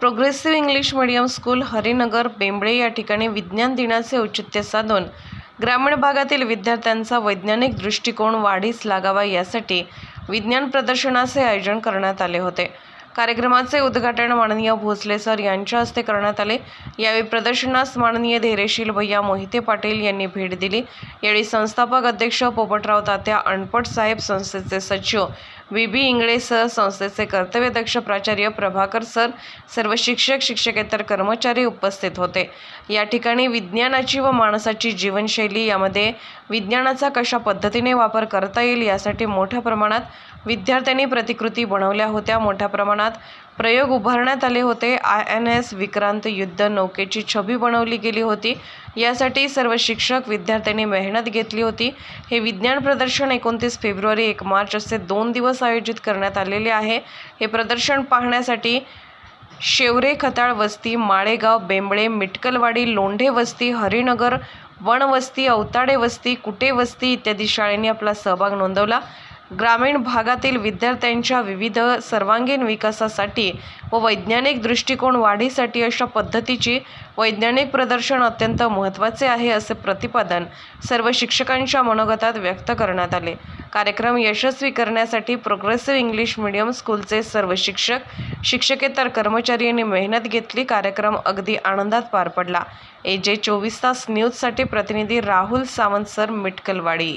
Progressive English medium school Harinagar Bembale या ठिकाणी विज्ञान दिनाचे औचित्य साधून ग्रामीण भागातील विद्यार्थ्यांचा वैज्ञानिक दृष्टिकोन वाढीस लागावा यासाठी विज्ञान प्रदर्शनाचे आयोजन करण्यात आले होते. कार्यक्रमाचे उद्घाटन माननीय भोसले सर यांच्या हस्ते करण्यात आले. यावेळी प्रदर्शनास माननीय धैर्यशील भैया मोहिते पाटील यांनी भेट दिली. यावेळी संस्थापक अध्यक्ष पोपटराव तात्या अणपट साहेब संस्थेचे सचिव व्ही. बी. इंगळे सर संस्थेचे कर्तव्यदक्ष प्राचार्य प्रभाकर सर सर्व शिक्षक शिक्षकेतर कर्मचारी उपस्थित होते. या ठिकाणी विज्ञानाची व माणसाची जीवनशैली यामध्ये विज्ञानाचा कशा पद्धतीने वापर करता येईल यासाठी मोठ्या प्रमाणात विद्यार्थ्यांनी प्रतिकृती बनवल्या होत्या. मोठ्या प्रमाणात प्रयोग उभारण्यात आले होते. आय एन एस विक्रांत युद्ध नौकेची छबी बनवली गेली होती. यासाठी सर्व शिक्षक विद्यार्थ्यांनी मेहनत घेतली होती. हे विज्ञान प्रदर्शन एकोणतीस फेब्रुवारी एक मार्च असे दोन दिवस आयोजित करण्यात आलेले आहे. हे प्रदर्शन पाहण्यासाठी शेवरे खताळ वस्ती माळेगाव बेंबळे मिटकलवाडी लोंढे वस्ती हरिनगर वनवस्ती अवताडे वस्ती कुटे वस्ती इत्यादी शाळांनी आपला सहभाग नोंदवला. ग्रामीण भागातील विद्यार्थ्यांच्या विविध सर्वांगीण विकासासाठी व वैज्ञानिक दृष्टिकोन वाढीसाठी अशा पद्धतीची वैज्ञानिक प्रदर्शन अत्यंत महत्त्वाचे आहे असे प्रतिपादन सर्व शिक्षकांच्या मनोगतात व्यक्त करण्यात आले. कार्यक्रम यशस्वी करण्यासाठी प्रोग्रेसिव्ह इंग्लिश मीडियम स्कूलचे सर्व शिक्षक शिक्षकेतर कर्मचारी यांनी मेहनत घेतली. कार्यक्रम अगदी आनंदात पार पडला. ए जे चोवीस तास न्यूजसाठी प्रतिनिधी राहुल सावंत सर मिटकलवाडी.